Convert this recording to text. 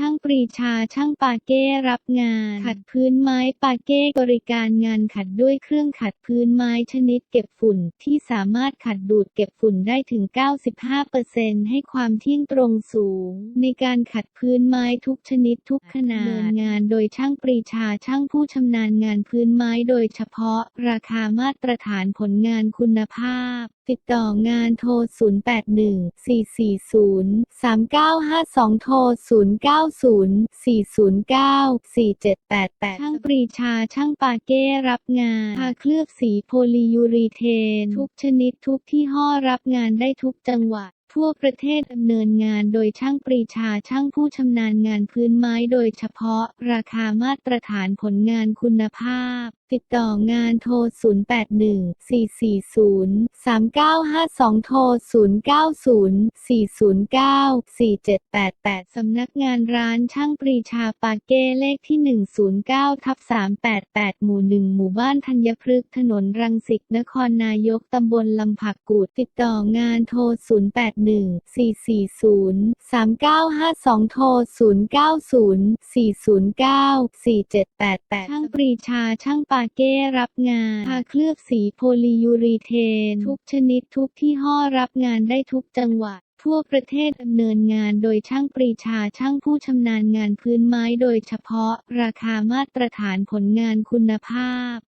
ช่างปรีชาช่างปาเก้รับงาน ขัดพื้นไม้ปาเก้บริการงานขัดด้วยเครื่องขัดพื้นไม้ชนิดเก็บฝุ่นที่สามารถขัดดูดเก็บฝุ่นได้ถึง 95%ให้ความเที่ยงตรงสูง ในการขัดพื้นไม้ทุกชนิดทุกขนาดเนินงานโดยช่างปรีชาช่างผู้ชำนาญงานพื้นไม้โดยเฉพาะราคามาตรฐานผลงานคุณภาพ ติดต่องานโทร 081-440-3952 โทร 090-409-4788 ช่างปรีชาช่างปาเก้รับงานทาเคลือบสีโพลียูรีเทน ทุกชนิดทุกที่ห้อรับงานได้ทุกจังหวัดทั่วประเทศดำเนินงานโดยช่างปรีชาช่างผู้ชำนาญงานพื้นไม้โดยเฉพาะ ราคามาตรฐานผลงานคุณภาพติดต่องานโทร 081-440-3952 โทร 090-409-4788 สำนักงานร้านช่างปรีชาปาเก้เลขที่ 109ทับ388 หมู่ 1 หมู่บ้านธัญพฤกษ์ถนนรังสิตนครนายกตำบลลำผักกูดติดต่องานโทร 081-440-3952 โทร 090-409-4788 ช่างปรีชาช่างปาเก้รับงานทาเคลือบสีโพลียูรีเทน ทุกชนิดทุกที่ห้อรับงานได้ทุกจังหวัด ทั่วประเทศดำเนินงานโดยช่างปรีชาช่างผู้ชำนาญงานพื้นไม้โดยเฉพาะ ราคามาตรฐานผลงานคุณภาพ